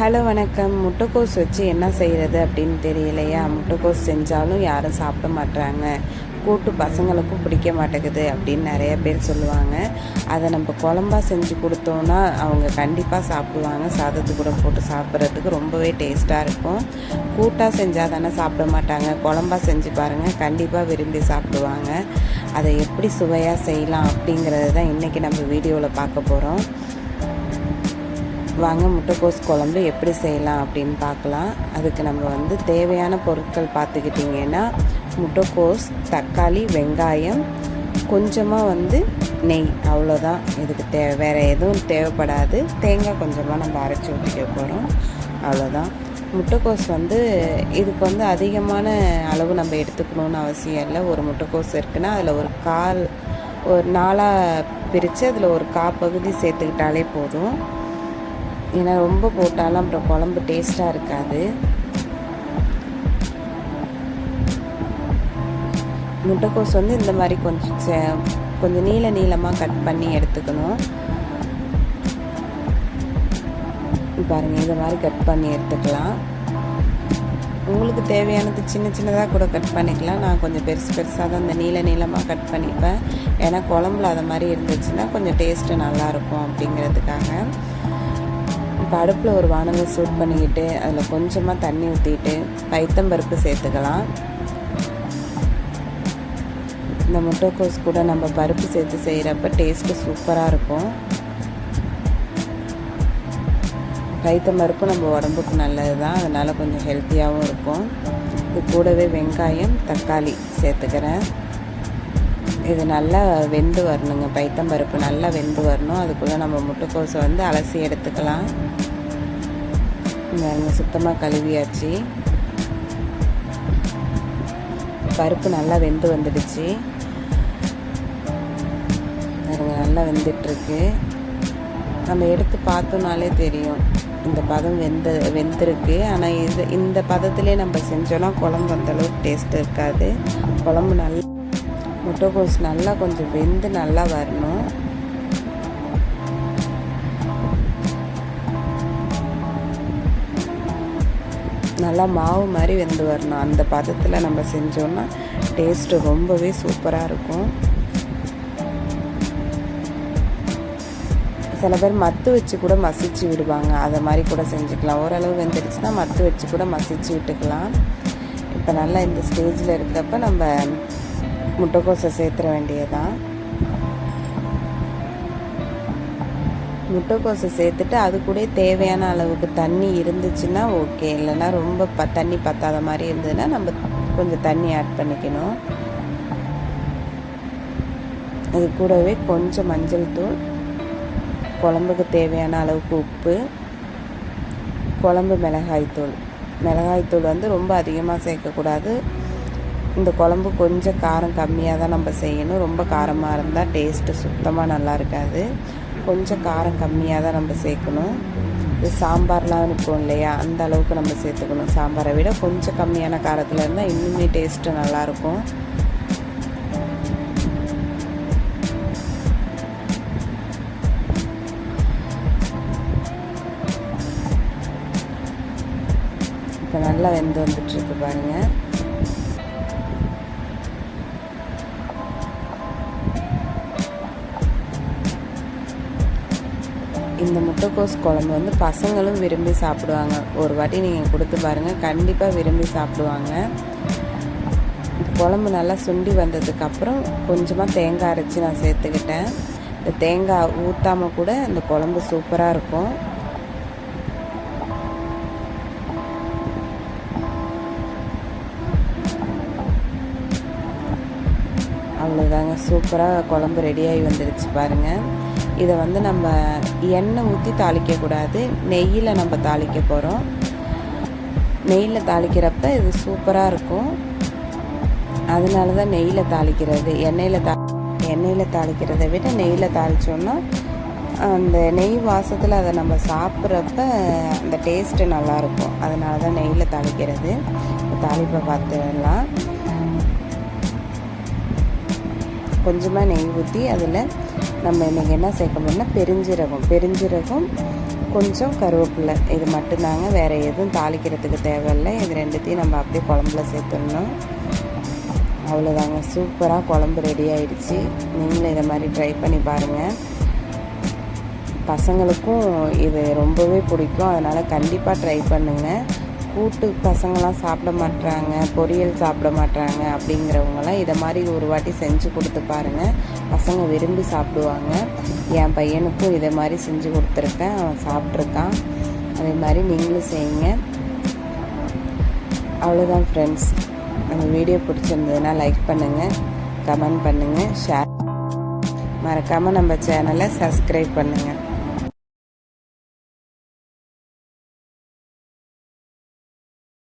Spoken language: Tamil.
ஹலோ வணக்கம். முட்டைக்கோஸ் வச்சு என்ன செய்கிறது அப்படின்னு தெரியலையா? முட்டைக்கோஸ் செஞ்சாலும் யாரும் சாப்பிட மாட்டாங்க கூட்டு பசங்களுக்கும் பிடிக்க மாட்டேங்குது அப்படின்னு நிறைய பேர் சொல்லுவாங்க. அதை நம்ம குழம்பா செஞ்சு கொடுத்தோன்னா அவங்க கண்டிப்பாக சாப்பிடுவாங்க. சாதத்து கூட போட்டு சாப்பிட்றதுக்கு ரொம்பவே டேஸ்ட்டாக இருக்கும். கூட்டாக செஞ்சால் தானே சாப்பிட மாட்டாங்க. குழம்பா செஞ்சு பாருங்கள் கண்டிப்பாக விரும்பி சாப்பிடுவாங்க. அதை எப்படி சுவையாக செய்யலாம் அப்படிங்கிறது தான் இன்றைக்கி நம்ம வீடியோவில் பார்க்க போகிறோம் வாங்க முட்டைக்கோஸ் குழம்பு எப்படி செய்யலாம் அப்படின்னு பார்க்கலாம். அதுக்கு நம்ம வந்து தேவையான பொருட்கள் பார்த்துக்கிட்டிங்கன்னா முட்டைக்கோஸ் தக்காளி வெங்காயம் கொஞ்சமாக வந்து நெய் அவ்வளோதான் இதுக்கு தே வேறு எதுவும் தேவைப்படாது. தேங்காய் கொஞ்சமாக நம்ம அரைச்சி ஊற்றிக்க போகிறோம் அவ்வளோதான் முட்டைக்கோஸ் வந்து இதுக்கு வந்து அதிகமான அளவு நம்ம எடுத்துக்கணும்னு அவசியம் இல்லை. ஒரு முட்டைக்கோஸ் இருக்குன்னா அதில் ஒரு கால் ஒரு நாளாக பிரித்து அதில் ஒரு கா பகுதி சேர்த்துக்கிட்டாலே போதும். ஏன்னா ரொம்ப போட்டாலும் அப்புறம் குழம்பு டேஸ்ட்டாக இருக்காது. முட்டைக்கோஸ் வந்து இந்த மாதிரி கொஞ்சம் சே- கொஞ்சம் நீள நீளமாக கட் பண்ணி எடுத்துக்கணும். பாருங்க இந்த மாதிரி கட் பண்ணி எடுத்துக்கலாம். உங்களுக்கு தேவையானது சின்ன சின்னதாக கூட கட் பண்ணிக்கலாம். நான் கொஞ்சம் பெருசு பெருசாக தான் இந்த நீள நீளமாக கட் பண்ணிப்பேன். ஏன்னா குழம்புல அது மாதிரி இருந்துச்சுன்னா கொஞ்சம் டேஸ்ட்டு நல்லாயிருக்கும் அப்படிங்கிறதுக்காக. இப்போ அடுப்பில் ஒரு வானலை சூட் பண்ணிக்கிட்டு அதில் கொஞ்சமாக தண்ணி ஊற்றிட்டு பைத்தம்பருப்பு சேர்த்துக்கலாம். இந்த முட்டைக்கோஸ் கூட நம்ம பருப்பு சேர்த்து செய்கிறப்ப டேஸ்ட்டு சூப்பராக இருக்கும். பைத்தம்பருப்பு நம்ம உடம்புக்கு நல்லது தான் அதனால் கொஞ்சம் ஹெல்த்தியாகவும் இருக்கும். இது கூடவே வெங்காயம் தக்காளி சேர்த்துக்கிறேன். இது நல்லா வெந்து வரணுங்க. பைத்தம்பருப்பு நல்லா வெந்து வரணும். அதுக்குள்ளே நம்ம முட்டைக்கோஸை வந்து அலசி எடுத்துக்கலாம். சுத்தமாக கழுவியாச்சு. பருப்பு நல்லா வெந்து வந்துடுச்சு. பாருங்க நல்லா வெந்துட்டுருக்கு. நம்ம எடுத்து பார்த்தோம்னாலே தெரியும். இந்த பதம் வெந்த வெந்திருக்கு. ஆனால் இது இந்த பதத்திலே நம்ம செஞ்சோன்னா குழம்பு அந்தளவுக்கு டேஸ்ட் இருக்காது. குழம்பு நல்லா முட்டைக்கோஸ் நல்லா கொஞ்சம் வெந்து நல்லா வரணும். நல்லா மாவு மாதிரி வெந்து வரணும். அந்த பதத்தில் நம்ம செஞ்சோன்னா டேஸ்ட்டு ரொம்பவே சூப்பராக இருக்கும். சில பேர் மத்து வச்சு கூட மசிச்சு விடுவாங்க. அதை மாதிரி கூட செஞ்சுக்கலாம். ஓரளவு வெந்துடுச்சுன்னா மத்து வச்சு கூட மசிச்சு விட்டுக்கலாம். இப்போ நல்லா இந்த ஸ்டேஜில் இருக்கிறப்ப நம்ம முட்டைக்கோஸை சேர்த்துற வேண்டியதான் முட்டைக்கோஸை சேர்த்துட்டு அது கூட தேவையான அளவுக்கு தண்ணி இருந்துச்சுன்னா ஓகே. இல்லைன்னா ரொம்ப ப தண்ணி பத்தாத மாதிரி இருந்ததுன்னா நம்ம கொஞ்சம் தண்ணி ஆட் பண்ணிக்கணும். அது கூடவே கொஞ்சம் மஞ்சள் தூள் குழம்புக்கு தேவையான அளவுக்கு உப்பு குழம்பு மிளகாய்த்தூள். மிளகாய்த்தூள் வந்து ரொம்ப அதிகமாக சேர்க்கக்கூடாது. இந்த குழம்பு கொஞ்சம் காரம் கம்மியாக தான் நம்ம செய்யணும். ரொம்ப காரமாக இருந்தால் டேஸ்ட்டு சுத்தமாக நல்லா இருக்காது. கொஞ்சம் காரம் கம்மியாக தான் நம்ம சேர்க்கணும். இது சாம்பார்லாம் இருக்கும் இல்லையா? அந்த அளவுக்கு நம்ம சேர்த்துக்கணும். சாம்பாரை விட கொஞ்சம் கம்மியான காரத்தில் இருந்தால் இன்னுமே டேஸ்ட்டு நல்லாயிருக்கும் இப்போ நல்லா வெந்து வந்துட்டுருக்கு பாருங்கள் இந்த முட்டைக்கோஸ் குழம்பு வந்து பசங்களும் விரும்பி சாப்பிடுவாங்க. ஒரு வாட்டி நீங்கள் கொடுத்து பாருங்கள் கண்டிப்பாக விரும்பி சாப்பிடுவாங்க. குழம்பு நல்லா சுண்டி வந்ததுக்கப்புறம் கொஞ்சமாக தேங்காய் அரைச்சி நான் சேர்த்துக்கிட்டேன். இந்த தேங்காய் ஊற்றாமல் கூட இந்த குழம்பு சூப்பராக இருக்கும். அவ்வளோதாங்க சூப்பராக குழம்பு ரெடியாகி வந்துடுச்சு பாருங்கள் இதை வந்து நம்ம எண்ணெய் ஊற்றி தாளிக்கக்கூடாது நெய்யில் நம்ம தாளிக்க போகிறோம் நெய்யில் தாளிக்கிறப்ப இது சூப்பராக இருக்கும். அதனால தான் நெய்யில் தாளிக்கிறது. எண்ணெயில் தா எண்ணெயில் தாளிக்கிறதை விட நெய்யில் தாளித்தோன்னா அந்த நெய் வாசத்தில் அதை நம்ம சாப்பிட்றப்ப அந்த டேஸ்ட்டு நல்லாயிருக்கும் அதனால தான் நெய்யில் தாளிக்கிறது. தாளிப்பை பார்த்துடலாம். கொஞ்சமாக நெய் ஊற்றி அதில் நம்ம இன்றைக்கி என்ன சேர்க்க போறோம்னா பெருஞ்சீரகம். பெருஞ்சீரகம் கொஞ்சம் கருவேப்பிலை. இது மட்டும்தாங்க வேறு எதுவும் தாளிக்கிறதுக்கு தேவையில்லை. இது ரெண்டுத்தையும் நம்ம அப்படியே குழம்புல சேர்த்துடணும். அவ்வளோதாங்க சூப்பராக குழம்பு ரெடி ஆயிடுச்சு. நீங்களும் இதை மாதிரி ட்ரை பண்ணி பாருங்கள் பசங்களுக்கும் இது ரொம்பவே பிடிக்கும். அதனால் கண்டிப்பாக ட்ரை பண்ணுங்கள் கூட்டு பசங்களாம் சாப்பிட மாட்றாங்க பொரியல் சாப்பிட மாட்றாங்க அப்படிங்கிறவங்களாம் இதை மாதிரி ஒரு வாட்டி செஞ்சு கொடுத்து பாருங்கள் பசங்க விரும்பி சாப்பிடுவாங்க. என் பையனுக்கும் இதை மாதிரி செஞ்சு கொடுத்துருக்கேன். அவன் சாப்பிட்ருக்கான். அதே மாதிரி நீங்களும் செய்யுங்க. அவ்வளோதான் ஃப்ரெண்ட்ஸ் நம்ம வீடியோ பிடிச்சிருந்ததுன்னா லைக் பண்ணுங்கள் கமெண்ட் பண்ணுங்கள் ஷேர் மறக்காமல் நம்ம சேனலை சப்ஸ்கிரைப் பண்ணுங்கள்